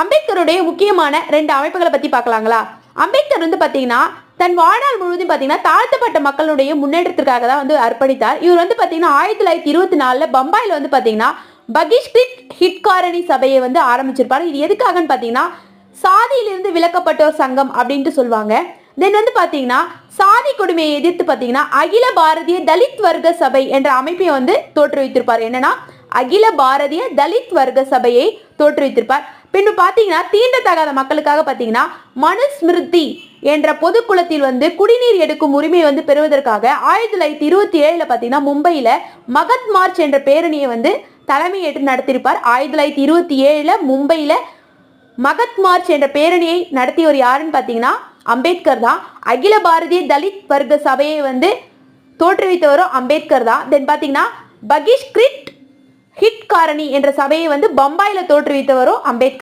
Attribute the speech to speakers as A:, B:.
A: அம்பேத்கருடைய முக்கியமான ரெண்டு அமைப்புகளை பத்தி பார்க்கலாங்களா? அம்பேத்கர் வந்து பாத்தீங்கன்னா தன் வாழ்நாள் முழுவதும் பாத்தீங்கன்னா தாழ்த்தப்பட்ட மக்களுடைய முன்னேற்றத்திற்காக தான் வந்து அர்ப்பணித்தார். இவர் வந்து பாத்தீங்கன்னா ஆயிரத்தி தொள்ளாயிரத்தி இருபத்தி நாலுல பம்பாயில வந்து பாத்தீங்கன்னா பகிஷ்கிரித் ஹிட்காரணி சபையை வந்து ஆரம்பிச்சிருப்பார். இது எதுக்காகன்னு பாத்தீங்கன்னா சாதியிலிருந்து விலக்கப்பட்டோர் சங்கம் அப்படின்ட்டு சொல்லுவாங்க. தென் வந்து பாத்தீங்கன்னா சாதி கொடுமையை எதிர்த்து பாத்தீங்கன்னா அகில பாரதிய தலித் வர்க்க சபை என்ற அமைப்பை வந்து தோற்றுவித்திருப்பார். என்னன்னா அகில பாரதிய தலித் வர்க்க சபையை தோற்றுவித்திருப்பார். பின்பு தீண்ட தீண்டத்தகாத மக்களுக்காக பார்த்தீங்கன்னா மனுஸ்மிருதி என்ற பொதுக்குளத்தில் வந்து குடிநீர் எடுக்கும் உரிமையை வந்து பெறுவதற்காக ஆயிரத்தி தொள்ளாயிரத்தி இருபத்தி ஏழில் பார்த்தீங்கன்னா மும்பையில் மகத் மார்ச் என்ற பேரணியை வந்து தலைமையேற்று நடத்தியிருப்பார். ஆயிரத்தி தொள்ளாயிரத்தி இருபத்தி ஏழில் மும்பையில் மகத் மார்ச் என்ற பேரணியை நடத்தியவர் யாருன்னு பார்த்தீங்கன்னா அம்பேத்கர் தான். அகில பாரதிய தலித் வர்க்க சபையை வந்து தோற்றுவித்தவரும் அம்பேத்கர் தான். தென் பார்த்தீங்கன்னா பகிஷ்கிரிட் ஹிட் காரணி என்ற சபையை வந்து பம்பாயில் தோற்றுவித்தவரும் அம்பேத்கர்